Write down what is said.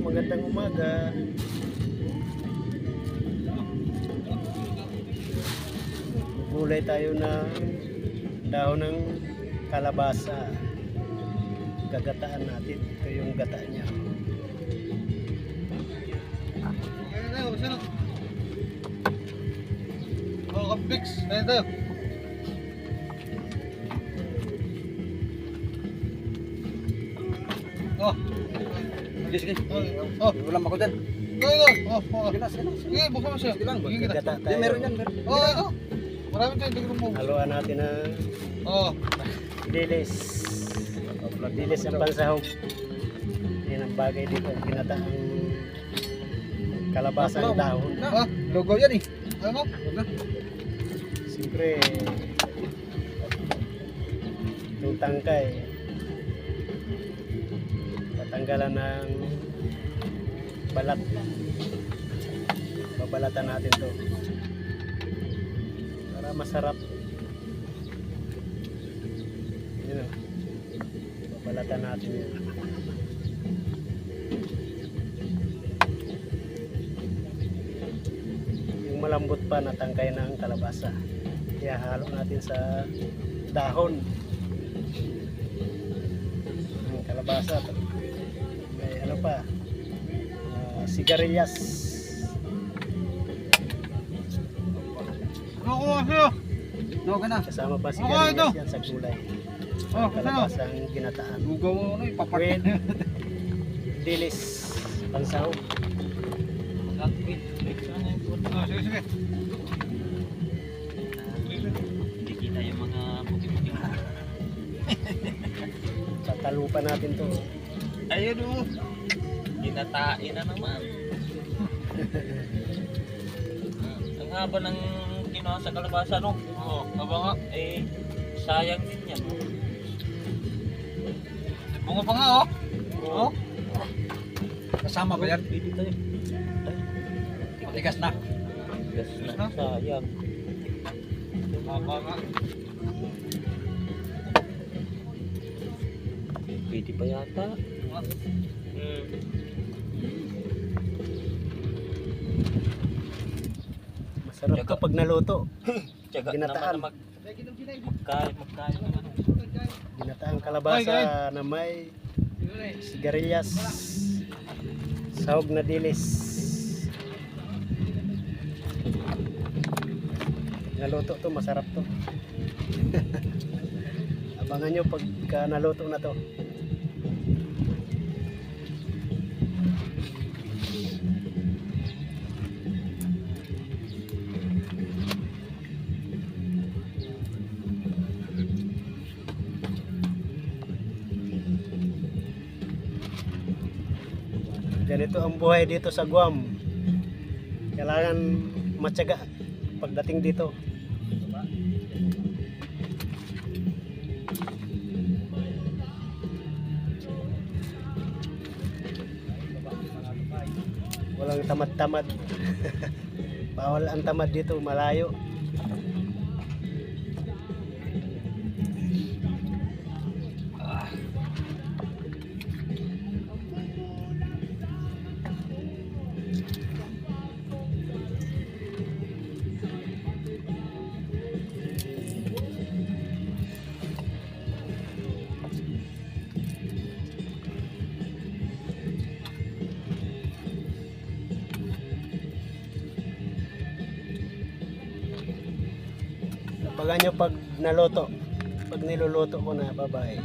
magandang umaga. Gulay tayo ng dahon ng kalabasa. Gagataan natin. Ito yung gata niya. Oh, kapix. Ayan tayo. Oh. Sige, sige. Oh, oh. Ulam ako dyan. Go, go. Oh, oh. Sige na, sige na. Sige, mo siya. Sige lang. Sige Hindi, tayo. meron yan. Meron. Oh, oh. Marami tayo, tignan mo. Haluan natin ng Oh. dilis. Dilis ang pansahog. Yan ang bagay dito. Ginataang kalabasa ang dahon. Ah, Logo yan eh. ano? Siyempre, yung tangkay, ng balat. Babalatan natin to. Para masarap. Yun o. Babalatan natin yan. Yung malambot pa na tangkay ng kalabasa. Ihahalo natin sa dahon ng kalabasa. May ano pa, sigarilyas. Ano ko sa'yo? No, ka na. Kasama pa sigarilyas yan sa gulay. Oh, Ang kalabasang ginataan. Lugaw mo ano, ipapakin. Dilis pansahog. Oh, sige, sige. Hindi kita yung mga puti-puti. Tatalupan natin to. Ayun o. Ginatain na naman. Ah, Ang haba ng ginawa sa kalabasa no. Oo, haba nga. Eh, sayang din yan. Bunga pa nga, oh. Oh. Kasama ba yan? Pwede tayo. Matigas na. Gas na, sayang. Haba nga. Pwede pa yata. Hmm. Tsaka- kapag naluto. Tiyaga Ginataan. mag magkain, magkain naman. Ginataang kalabasa na may sigarilyas. Sahog na dilis. Pag naluto to, masarap to. Abangan nyo pagka naluto na to. Ganito ang buhay dito sa Guam. Kailangan matyaga pagdating dito. Walang tamad-tamad. Bawal ang tamad dito, malayo. Abangan nyo pag naluto. Pag niluluto ko na, bye-bye.